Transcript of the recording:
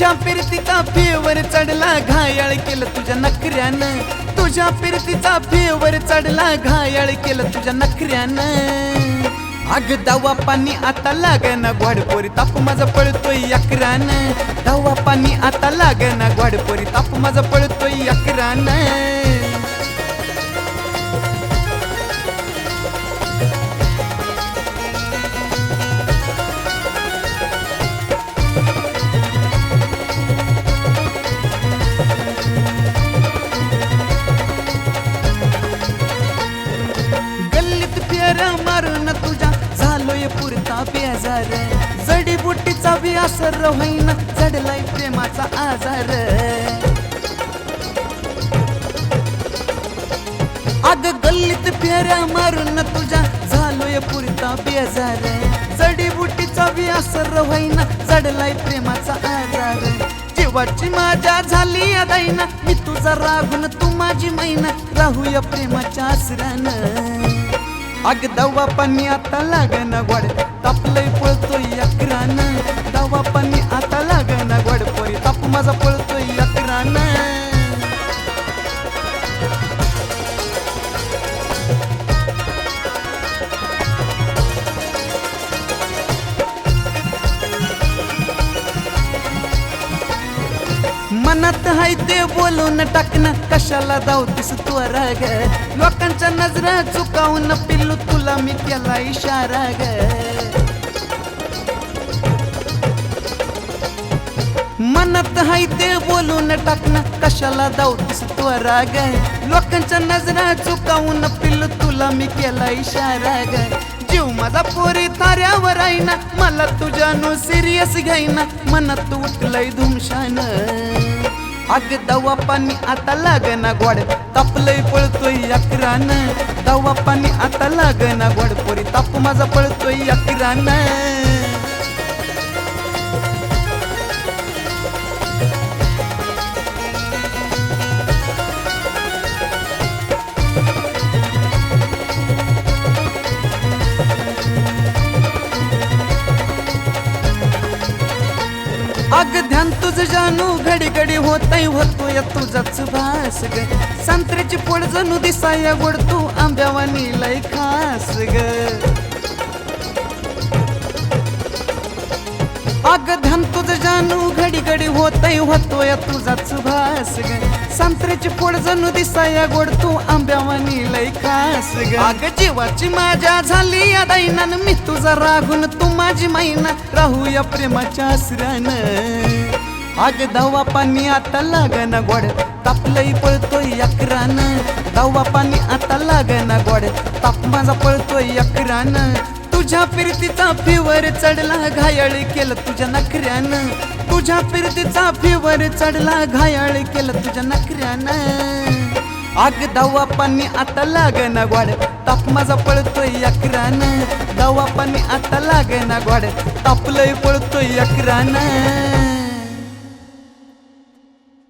तुझ्या फिरतीचा फेवर चढला घायाळ केलं तुझ्या नखऱ्यानं. तुझ्या फिरतीचा फेवर चढला घायाळ केलं तुझ्या नखऱ्यानं. अग दवा पाणी आता लागना घोडपोरी ताप माझा पळतोय अकरान. दवा पाणी आता लागना घोडपोरी ताप माझा पळतोय अकरान. आजार जडीबुटीचा बी असर होईना चढलाय प्रेमाचा आजार अग गल्लीत फेऱ्या मारून तुझ्या झालोय पुरता बेजार. जडीबुटीचा बी असर होईना चढलाय प्रेमाचा आजार जीवाची माझ्या झाली अदाईना मी तुझा रागून तू माझी मैना राहूया प्रेमाच्या आसरानं. अग दवा पण आता लागना गोड तापलंय पळतोय अकरानं दवा पाणी आता लागना गोड ताप माझा मनात हाय ते बोलून टाकणं. कशाला धावतीस तू राग लोकांच्या नजरा चुकावून पिल्लू तुला मी केला इशारा ग. मनात हाय ते बोलून टाकणं. कशाला धावतीस तू राग लोकांच्या नजरा चुकावून पिल्लू तुला मी केला इशारा ग. जीव माझा पोरी ताऱ्यावर ना मला तुझ्या सिरियस घ्यायना मनात उठलंय धुमशान. अग दवा पाणी आता लागना गोड. तापलंय पळतोय अकरान. दवा पाणी आता लागना गोड. पोरी ताप माझा पळतोय अकरान. अग ध्यान तुझ जानू घडी घडी होतय होतोय तुझाच भास ग. संत्र्याची पोळ जणू दिसाया गोड तू आंब्यावानी लय खास ग. अग ध्यान तुझ होतय होतोय तुझाच भास ग. संत्र्याची फोड जणू दिसाया गोड तू आंब्यावानी लय खास ग. अग जीवाची माझ्या झाली या दैनान मी तुझा रागून तू माझी मैना. राहूया प्रेमाच्या आसऱ्यानं. आग दवा पाणी आता लागना गोड तापलंही पळतोय अकरान. दवा पाणी आता लागना गोड ताप माझा पळतोय अकरान. तुझ्या फिरतीचा फिवर चढला घायाळ केलं तुझ्या नखऱ्यानं. तुझ्या फिरतीचा फिवर चढला घायाळ केलं तुझ्या नखऱ्यानं. आग दवा पाणी आता लागना गोड ताप माझा पळतोय अकरानं. दवा पाणी आता लागना गोड तापलंय पळतोय अकरानं.